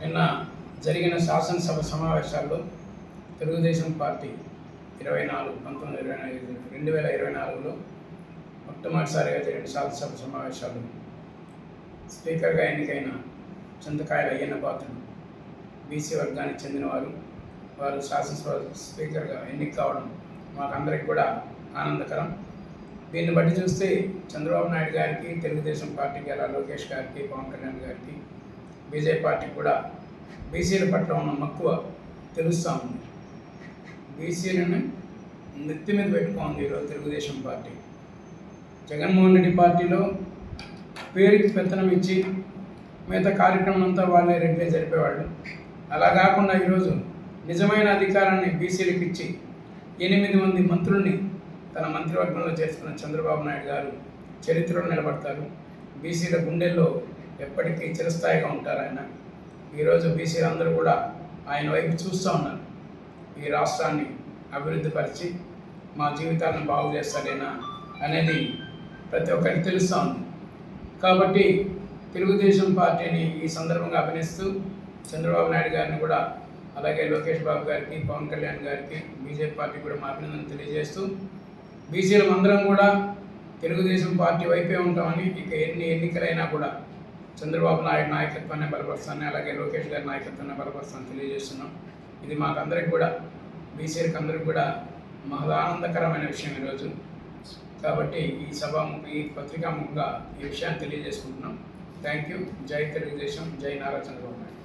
నిన్న జరిగిన శాసనసభ సమావేశాల్లో తెలుగుదేశం పార్టీ ఇరవై నాలుగు పంతొమ్మిది ఇరవై ఐదు రెండు వేల ఇరవై నాలుగులో మొట్టమొదటిసారిగా జరిగిన శాసనసభ సమావేశాలు స్పీకర్గా ఎన్నికైన చింతకాయల అయ్యన్న పాత్రుడు బీసీ వర్గానికి చెందినవారు వారు శాసనసభ స్పీకర్గా ఎన్నిక కావడం మాకందరికి కూడా ఆనందకరం. దీన్ని బట్టి చూస్తే చంద్రబాబు నాయుడు గారికి తెలుగుదేశం పార్టీకి ఎలా లోకేష్ గారికి పవన్ కళ్యాణ్ గారికి బీజేపీ పార్టీ కూడా బీసీల పట్ల ఉన్న మక్కువ తెలుస్తూ ఉంది. బీసీలను నెత్తి మీద పెట్టుకోండి ఈరోజు తెలుగుదేశం పార్టీ. జగన్మోహన్ రెడ్డి పార్టీలో పేరుకి పెత్తనం ఇచ్చి మిగతా కార్యక్రమం అంతా వాళ్ళే రెడ్లే జరిపేవాళ్ళు. అలా కాకుండా ఈరోజు నిజమైన అధికారాన్ని బీసీలకు ఇచ్చి ఎనిమిది మంది మంత్రుల్ని తన మంత్రివర్గంలో చేసుకున్న చంద్రబాబు నాయుడు గారు చరిత్రలో నిలబడతారు. బీసీల గుండెల్లో ఎప్పటికీ చిరస్థాయిగా ఉంటారు ఆయన. ఈరోజు బీసీలందరూ కూడా ఆయన వైపు చూస్తూ ఉన్నారు. ఈ రాష్ట్రాన్ని అభివృద్ధి పరిచి మా జీవితాలను బాగు చేస్తారేనా అనేది ప్రతి ఒక్కరికి తెలుస్తూ ఉంది. కాబట్టి తెలుగుదేశం పార్టీని ఈ సందర్భంగా అభినయిస్తూ చంద్రబాబు నాయుడు గారిని కూడా అలాగే లోకేష్ బాబు గారికి పవన్ కళ్యాణ్ గారికి బీజేపీ పార్టీ కూడా మా అభినందనలు తెలియజేస్తూ బీసీలు అందరం కూడా తెలుగుదేశం పార్టీ వైపే ఉంటామని ఇక ఎన్ని ఎన్నికలైనా కూడా చంద్రబాబు నాయుడు నాయకత్వాన్ని బలపరుస్తానని అలాగే లోకేష్ గారి నాయకత్వాన్ని బలపరుస్తానని తెలియజేస్తున్నాం. ఇది మాకందరికి కూడా బీసీలకు అందరికి కూడా మహదానందకరమైన విషయం ఈరోజు. కాబట్టి ఈ సభ ఈ పత్రికా ముఖంగా ఈ విషయాన్ని తెలియజేసుకుంటున్నాం. Thank you. జై తెలుగుదేశం జై నారా చంద్రబాబు నాయుడు.